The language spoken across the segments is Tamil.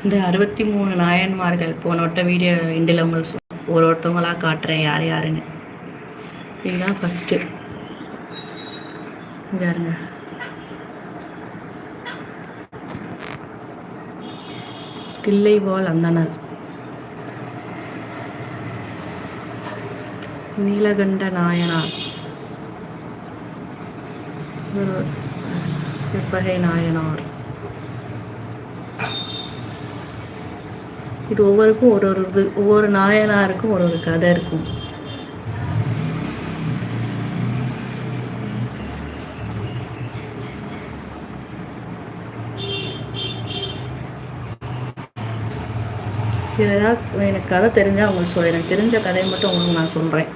இந்த அறுபத்தி மூணு நாயன்மார்கள் போன வட்ட வீடியோ இண்டில் உங்களுக்கு ஒரு ஒருத்தவங்களாக காட்டுறேன் யார் யாருன்னு இதுதான் ஃபஸ்ட்டு யாருங்க தில்லைவாழ் அந்தனர் நீலகண்ட நாயனார் ஒரு வெப்பகை நாயனார் இது ஒவ்வொருக்கும் ஒரு ஒரு இது ஒவ்வொரு நாயனாருக்கும் ஒரு ஒரு கதை இருக்கும். இதில் ஏதாவது எனக்கு கதை தெரிஞ்சால் அவங்களுக்கு சொல்ல எனக்கு தெரிஞ்ச கதையை மட்டும் உங்களுக்கு நான் சொல்கிறேன்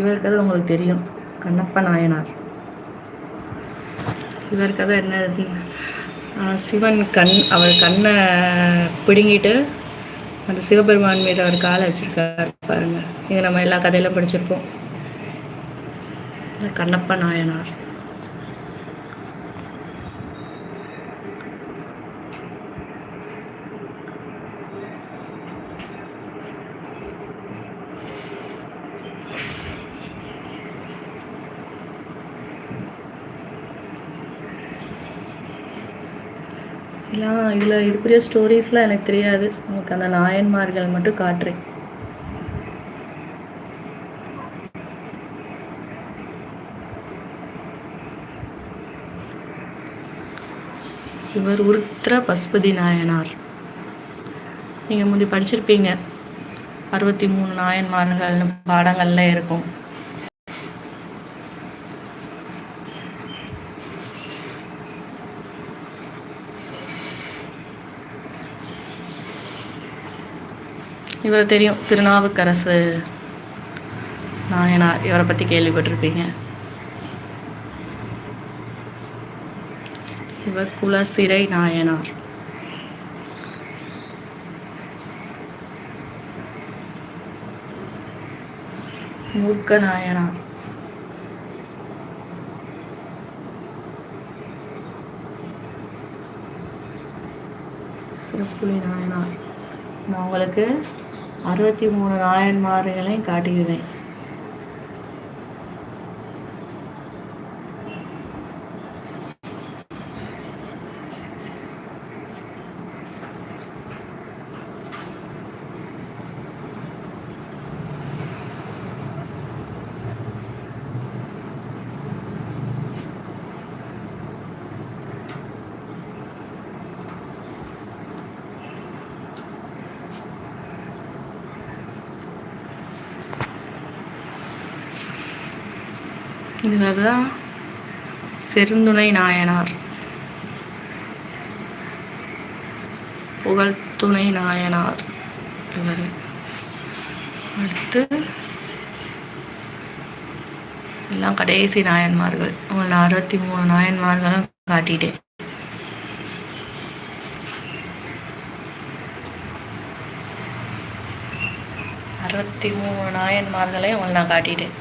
இவர் கதை உங்களுக்கு தெரியும். கண்ணப்ப நாயனார். இவர் கதை என்ன சிவன் கண் அவர் கண்ணை பிடுங்கிட்டு அந்த சிவபெருமான் மீது அவர் காலை வச்சிருக்காரு பாருங்க. இது நம்ம எல்லா கதையிலும் படிச்சிருப்போம். கண்ணப்ப நாயனார் இதெல்லாம் இதில் இதுக்குரிய ஸ்டோரிஸ்லாம் எனக்கு தெரியாது. உங்களுக்கு அந்த நாயன்மார்கள் மட்டும் காட்டுறேன். இவர் உருத்திர பசுபதி நாயனார். நீங்கள் முந்தி படிச்சிருப்பீங்க. அறுபத்தி மூணு நாயன்மார்கள்னு பாடங்கள்ல இருக்கும். இவர் தெரியும். திருநாவுக்கரசு நாயனார். இவரை பற்றி கேள்விப்பட்டிருப்பீங்க. இவர் குலசிறை நாயனார். மூர்க்க நாயனார். சிறப்புலி நாயனார். நான் உங்களுக்கு அறுபத்தி மூணு நாயன்மார்களையும் காட்டிடுவேன் இவர் தான் செருந்துணை நாயனார். புகழ்துணை நாயனார் இவர். அடுத்து எல்லாம் கடைசி நாயன்மார்கள். உங்களை அறுபத்தி மூணு நாயன்மார்களும் காட்டிட்டேன். அறுபத்தி மூணு நாயன்மார்களையும் உங்களை நான் காட்டிட்டேன்.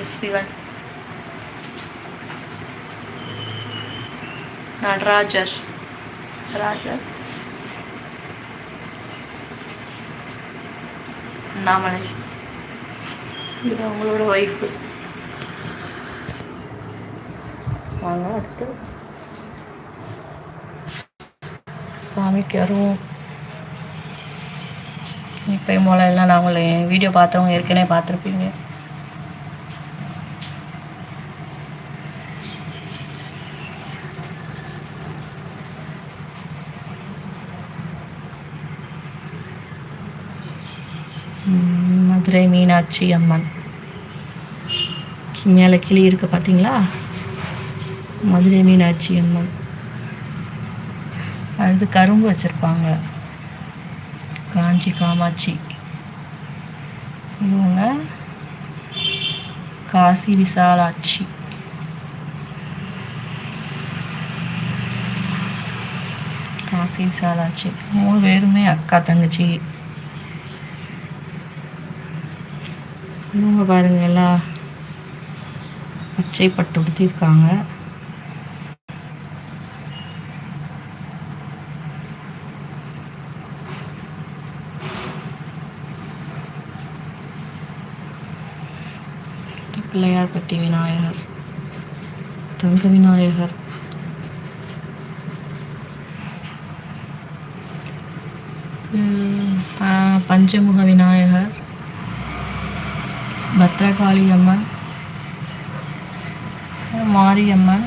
எஸ் சிவன் நடராஜர் ராஜர் அண்ணாமலை. இது அவங்களோட ஒய்ஃபு வாங்க அடுத்து. சாமிக்கு வருவோம். இப்போ மூலம் எல்லாம் நான் உங்களை வீடியோ பார்த்தவங்க ஏற்கனவே பார்த்துருப்பீங்க ம், மதுரை மீனாட்சி அம்மன். மேலே கிளி இருக்கு பார்த்தீங்களா மதுரை மீனாட்சி அம்மன். அடுத்து கரும்பு வச்சுருப்பாங்க. காஞ்சி காமாட்சி. இவங்க காசி விசாலாட்சி. காசி விசாலாட்சி. மூணு பேருமே அக்கா தங்கச்சி. இவங்க பாருங்க எல்லாம் பச்சை பட்டு உடுத்திருக்காங்க. பிள்ளையார் பட்டி விநாயகர். தங்க விநாயகர் பஞ்சமுக விநாயகர். பத்ரகாளி அம்மன் மாரியம்மன்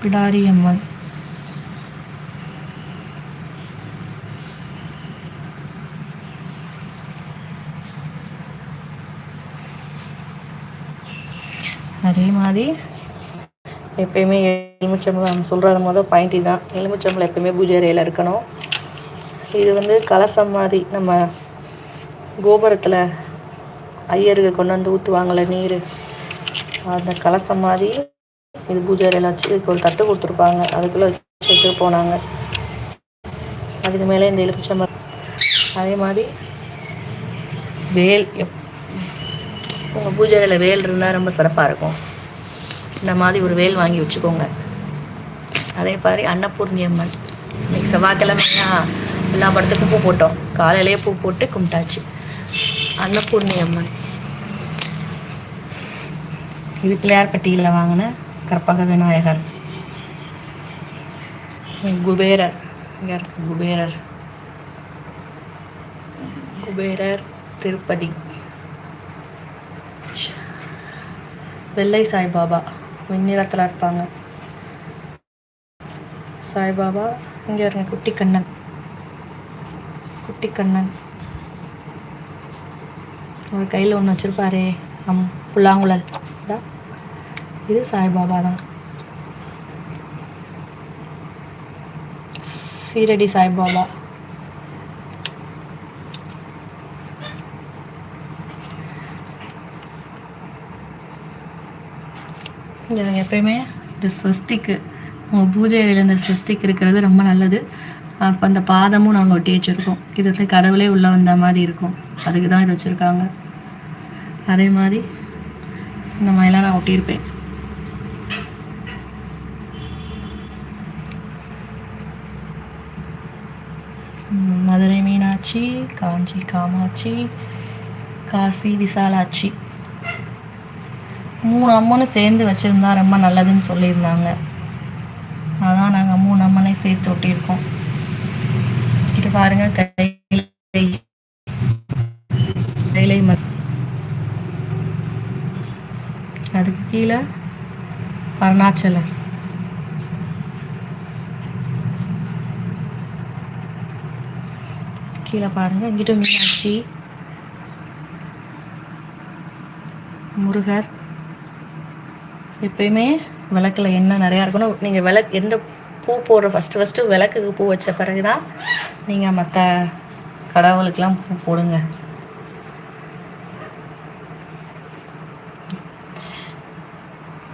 பிடாரி அம்மன். அதே மாதிரி எப்பயுமே எலுமிச்சம்பழம் சொல்கிறது மொதல் பாயிண்ட் தான் எலுமிச்சம்பழம் எப்பயுமே பூஜை அறையில் இருக்கணும். இது வந்து கலசம் மாதிரி நம்ம கோபுரத்தில் ஐயருக்கு கொண்டு வந்து ஊற்றுவாங்கள நீர். அந்த கலசம் மாதிரி இது பூஜை அறையில் வச்சு இதுக்கு ஒரு தட்டு கொடுத்துருப்பாங்க அதுக்குள்ளே வச்சு வச்சுட்டு போனாங்க. அதுக்கு மேலே இந்த எலுமிச்சம்பரம் அதே மாதிரி வேல் எப் உங்கள் பூஜை அறையில் வேல் இருந்தால் ரொம்ப சிறப்பாக இருக்கும். இந்த மாதிரி ஒரு வேல் வாங்கி வச்சுக்கோங்க. அதே மாதிரி அன்னபூர்ணி அம்மன். இன்னைக்கு செவ்வாய்க்கிழமைனா எல்லா படத்துக்கும் பூ போட்டோம். காலையிலேயே பூ போட்டு கும்பிட்டாச்சு. அன்னபூர்ணி அம்மன் இது பிள்ளையார்பட்டியில் வாங்கின? கற்பக விநாயகர். குபேரர். இங்க இருக்கு குபேரர். குபேரர் திருப்பதி. வெள்ளை சாய்பாபா. வெண்ணிறத்தில் இருப்பாங்க. சாய்பாபா இங்கே இருங்க குட்டி கண்ணன் குட்டி கண்ணன் அவர் கையில் ஒன்று வச்சுருப்பாரே. அம் புல்லாங்குழல். தான் இது சாய்பாபா தான். சீரடி சாய்பாபா. எனக்கு எப்பயுமே இந்த ஸ்வஸ்திக்கு உங்கள் பூஜை அறையில் இந்த ஸ்வஸ்திக்கு இருக்கிறது ரொம்ப நல்லது. அப்போ அந்த பாதமும் நாங்கள் ஒட்டி வச்சுருக்கோம். இது வந்து கடவுளே உள்ளே வந்த மாதிரி இருக்கும். அதுக்கு தான் இது வச்சுருக்காங்க. அதே மாதிரி இந்த மாதிரிலாம் நான் ஒட்டியிருப்பேன். மதுரை மீனாட்சி காஞ்சி காமாட்சி காசி விசாலாட்சி. மூணு அம்மனும் சேர்ந்து வச்சுருந்தா ரொம்ப நல்லதுன்னு சொல்லியிருந்தாங்க. அதான் நாங்கள் மூணு அம்மனை சேர்த்து ஒட்டியிருக்கோம். இது பாருங்க கைலை கைலை மண் அதுக்கு அருணாச்சலர் கீழே பாருங்க. இங்கிட்ட மீனாட்சி. முருகர். எப்பயுமே விளக்கில் என்ன நிறையா இருக்கணும். நீங்கள் விளக்கு எந்த பூ போடுற ஃபஸ்ட்டு ஃபஸ்ட்டு விளக்குக்கு பூ வச்ச பிறகு தான் நீங்கள் மற்ற கடவுளுக்கெல்லாம் பூ போடுங்க.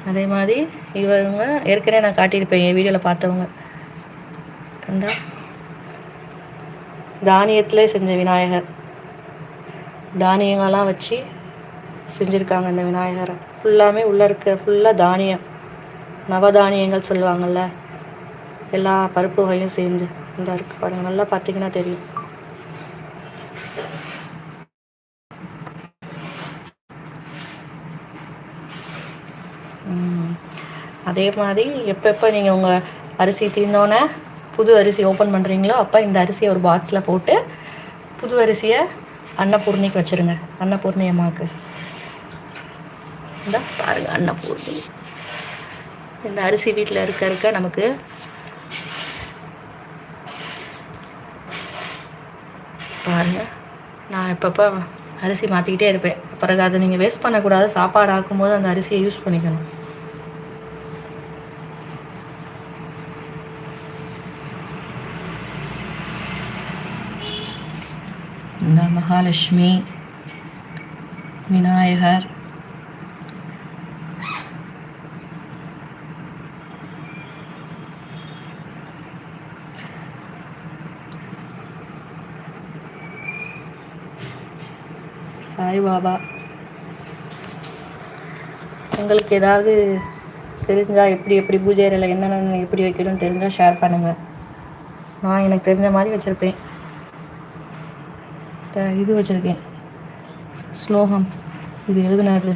அதே மாதிரி இவங்க ஏற்கனவே நான் காட்டியிருப்பேன் என் வீடியோவில் பார்த்தவங்க. கந்தா. தானியத்தில் செஞ்ச விநாயகர். தானியங்கள்லாம் வச்சு செஞ்சுருக்காங்க இந்த விநாயகரை. ஃபுல்லாமே உள்ளே இருக்க ஃபுல்லாக தானியம். நவதானியங்கள் சொல்லுவாங்கள்ல எல்லா பருப்பு வகையும் சேர்ந்து இந்த இருக்கு. பாருங்கள் நல்லா பார்த்தீங்கன்னா தெரியும். அதே மாதிரி எப்பப்போ நீங்கள் உங்கள் அரிசி தீர்ந்தோன்னே புது அரிசி ஓப்பன் பண்ணுறீங்களோ அப்போ இந்த அரிசியை ஒரு பாக்ஸில் போட்டு புது அரிசியை அன்னபூர்ணிக்கு வச்சுருங்க. அன்னபூர்ணி அம்மாவுக்கு இந்த பாருங்கள் அன்னபூர்ணி. இந்த அரிசி வீட்டில் இருக்க இருக்க நமக்கு பாருங்க. நான் எப்பப்போ அரிசி மாற்றிக்கிட்டே இருப்பேன். பிறகு அதை நீங்கள் வேஸ்ட் பண்ணக்கூடாது. சாப்பாடு ஆக்கும்போது அந்த அரிசியை யூஸ் பண்ணிக்கணும். இந்த மகாலட்சுமி விநாயகர். சாய்பாபா உங்களுக்கு ஏதாவது தெரிஞ்சால் எப்படி எப்படி பூஜை அறையில் என்னென்ன எப்படி வைக்கணும்னு தெரிஞ்சால் ஷேர் பண்ணுங்கள் நான் எனக்கு தெரிஞ்ச மாதிரி வச்சுருப்பேன். இது வச்சுருக்கேன். ஸ்லோகம். இது எழுதுனது.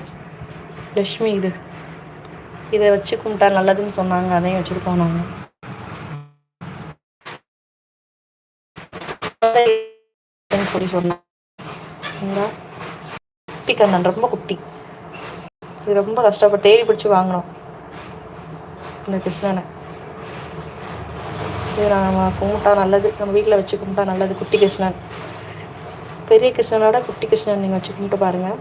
லக்ஷ்மி இது. இதை வச்சு கும்பிட்டா நல்லதுன்னு சொன்னாங்க. அதையும் வச்சுருக்கோம் நாங்கள் சொல்லி சொன்னாங்க. குட்டி கண்ணன் ரொம்ப குட்டி. இது ரொம்ப கஷ்டப்பட்டு தேடி பிடிச்சி வாங்கினோம். இந்த கிருஷ்ணனை. இது நம்ம கும்பிட்டா நல்லது. நம்ம வீட்டில் வச்சு கும்பிட்டா நல்லது குட்டி கிருஷ்ணன். பெரிய கிருஷ்ணனோட குட்டி கிருஷ்ணன் நீங்கள் வச்சு கும்பிட்டு பாருங்கள்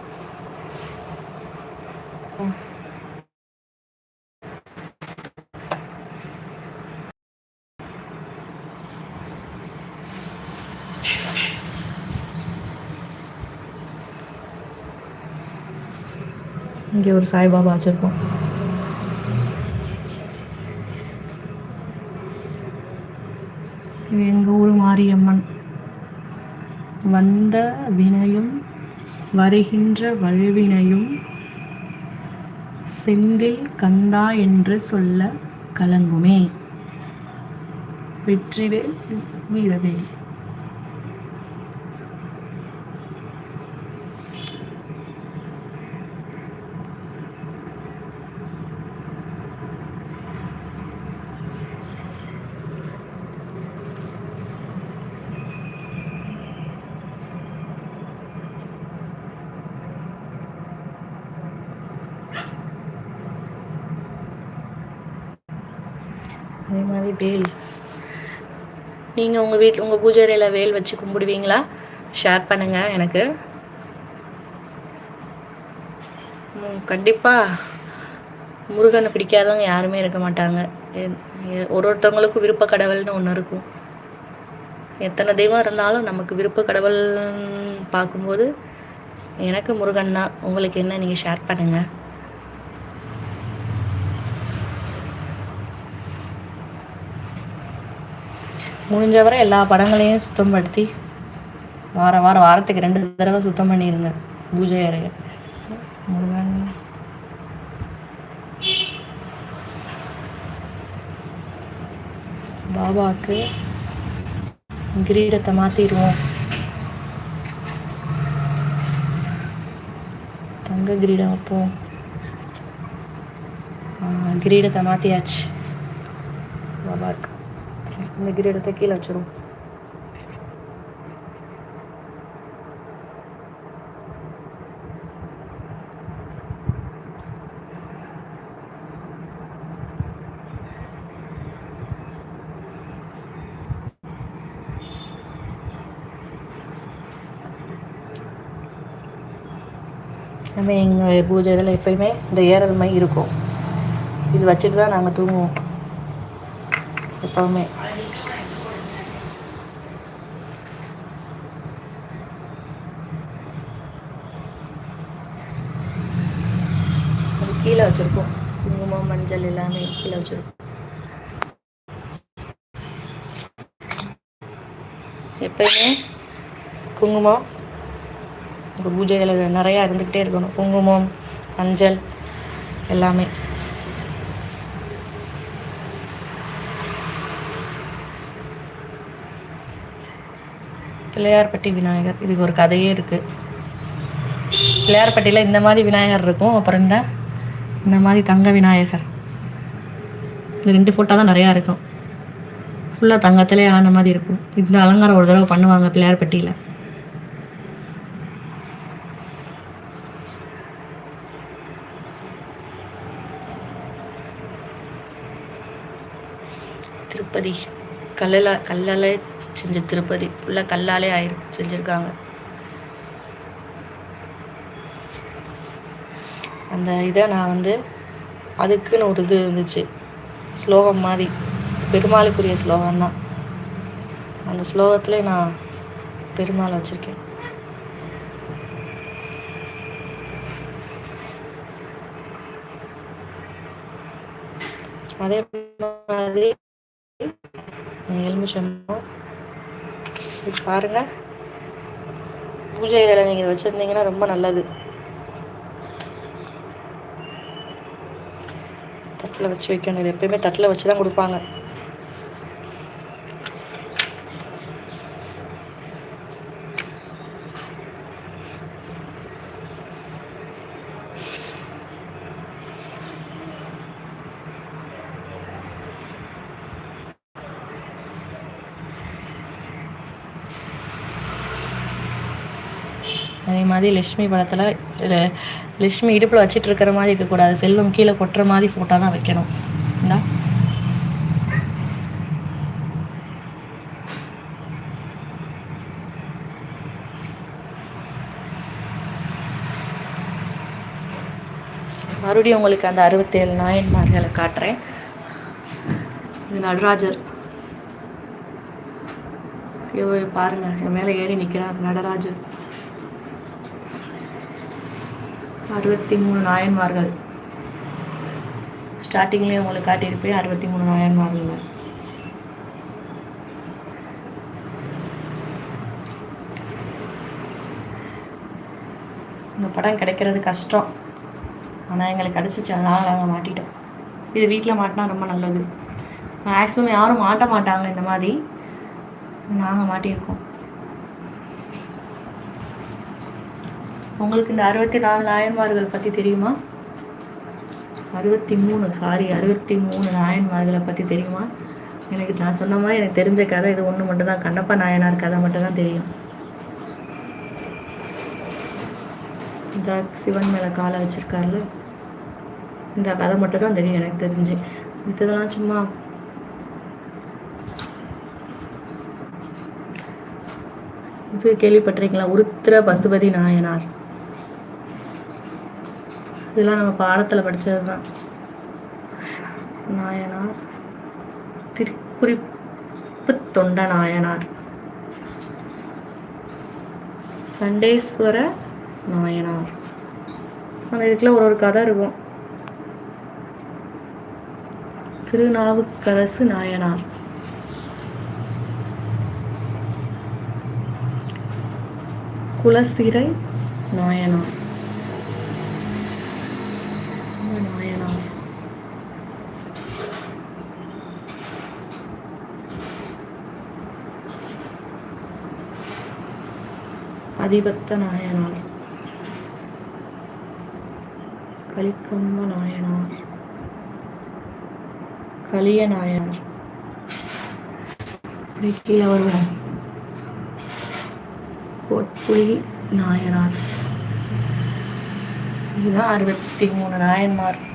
இங்கே ஒரு சாய்பாபா வச்சுருக்கோம். இது எங்கள் ஊர் மாரியம்மன். வந்த வினையும் வருகின்ற வழுவினையும் செந்தில் கந்தா என்று சொல்ல கலங்குமே. வெற்றிவேல் வீரவேல் அதே மாதிரி வேல் நீங்கள் உங்கள் வீட்டில் உங்கள் பூஜைறையில் வேல் வச்சு கும்பிடுவீங்களா? ஷேர் பண்ணுங்கள் எனக்கு. கண்டிப்பாக முருகனை பிடிக்காதவங்க யாருமே இருக்க மாட்டாங்க. ஒரு ஒருத்தவங்களுக்கும் விருப்ப கடவுள்னு ஒன்று இருக்கும். எத்தனை தெய்வம் இருந்தாலும் நமக்கு விருப்ப கடவுள் பார்க்கும்போது எனக்கு முருகன் தான். உங்களுக்கு என்ன நீங்கள் ஷேர் பண்ணுங்கள் முடிஞ்சவரை எல்லா படங்களையும் சுத்தம் படுத்தி வாரம் வாரம் வாரத்துக்கு ரெண்டு தடவை சுத்தம் பண்ணிடுங்க பூஜை அறைய. முருகன். பாபாவுக்கு கிரீடத்தை மாற்றிடுவோம் தங்க கிரீடம் வைப்போம். கிரீடத்தை மாற்றியாச்சு பாபாக்கு. இந்த கிரீடத்தை கீழே வச்சிரும். நம்ம எங்கள் பூஜை இதெல்லாம் எப்பயுமே இந்த ஏரல் மை இருக்கும். இது வச்சுட்டு தான் நாங்கள் தூங்குவோம். எப்போவுமே. கீழே வச்சுருக்கோம். குங்குமம் மஞ்சள் எல்லாமே கீழே வச்சுருக்கோம். எப்பயுமே குங்குமம் உங்கள் பூஜைகள் நிறையா இருந்துக்கிட்டே இருக்கணும். குங்குமம் மஞ்சள் எல்லாமே. பிள்ளையார்பட்டி விநாயகர் இதுக்கு ஒரு கதையே இருக்குது பிள்ளையார்பட்டியில் இந்த மாதிரி விநாயகர் இருக்கும். அப்புறம் இந்த இந்த மாதிரி தங்க விநாயகர். இந்த ரெண்டு ஃபோட்டோ தான் நிறையா இருக்கும். ஃபுல்லாக தங்கத்திலே ஆன மாதிரி இருக்கும். இந்த அலங்காரம் ஒரு தடவை பண்ணுவாங்க பிள்ளையார்பட்டியில் திருப்பதி. கல்லில் கல்லாலே செஞ்ச திருப்பதி. ஃபுல்லாக கல்லாலே ஆயிரு செஞ்சுருக்காங்க. அந்த இதை நான் வந்து அதுக்குன்னு ஒரு இது இருந்துச்சு. ஸ்லோகம் மாதிரி. பெருமாளுக்குரிய ஸ்லோகம் தான் அந்த ஸ்லோகத்திலே நான் பெருமாள் வச்சுருக்கேன். அதே மாதிரி எலுமிச்சம்பழம் பாருங்கள் பூஜை இடையில நீங்கள் வச்சுருந்தீங்கன்னா ரொம்ப நல்லது. தட்டில் வச்சு வைக்கணும். இது எப்பயுமே தட்டில் வச்சு தான் கொடுப்பாங்க. அதே மாதிரி லக்ஷ்மி படத்தில் லக்ஷ்மி இடுப்பில் வச்சிட்டு இருக்கிற மாதிரி இருக்கக்கூடாது. செல்வம் கீழே கொட்டுற மாதிரி ஃபோட்டோ தான் வைக்கணும். இந்தா. மறுபடியும் உங்களுக்கு அந்த அறுபத்தேழு நாயன்மார்களை காட்டுறேன். இது நடராஜர். ஐயோ, பாருங்க என் மேலே ஏறி நிற்கிறார் நடராஜர். அறுபத்தி மூணு நாயன்மார்கள். ஸ்டார்டிங்லேயே உங்களுக்கு காட்டியிருப்பேன் அறுபத்தி மூணு நாயன்மார்கள். இந்த படம் கிடைக்கிறது கஷ்டம். ஆனால் எங்களுக்கு கிடச்சிச்சு. அதனால் நாங்கள் மாட்டிட்டோம். இது வீட்டில் மாட்டினா ரொம்ப நல்லது. மேக்ஸிமம் யாரும் மாட்ட மாட்டாங்க இந்த மாதிரி. நாங்கள் மாட்டியிருக்கோம். உங்களுக்கு இந்த அறுபத்தி நாலு நாயன்மார்கள் பற்றி தெரியுமா? அறுபத்தி மூணு சாரி அறுபத்தி மூணு நாயன்மார்களை பற்றி தெரியுமா? எனக்கு நான் சொன்ன மாதிரி எனக்கு தெரிஞ்ச கதை இது ஒன்று மட்டும்தான். கண்ணப்ப நாயனார் கதை மட்டும்தான் தெரியும். இந்த சிவன் மேலே காலை வச்சுருக்காருல இந்த கதை மட்டும் தான் தெரியும் எனக்கு தெரிஞ்சு. மித்ததெல்லாம் சும்மா இது கேள்விப்பட்டிருக்கீங்களா? உருத்திர பசுபதி நாயனார். இதெல்லாம் நம்ம பாடத்தில் படித்தது தான் நாயனார் திருக்குறிப்பு தொண்ட நாயனார். சண்டேஸ்வர நாயனார். ஆனால் இதுக்குள்ள ஒரு ஒரு கதை இருக்கும். திருநாவுக்கரசு நாயனார். குலசிறை நாயனார். அதிபத்த நாயனார். கலிக்கம்ப நாயனார். கலிய நாயனார். இப்படி கீழே வருவோம் பொற்புலி நாயனார். இதுதான் அறுபத்தி மூணு நாயன்மார்.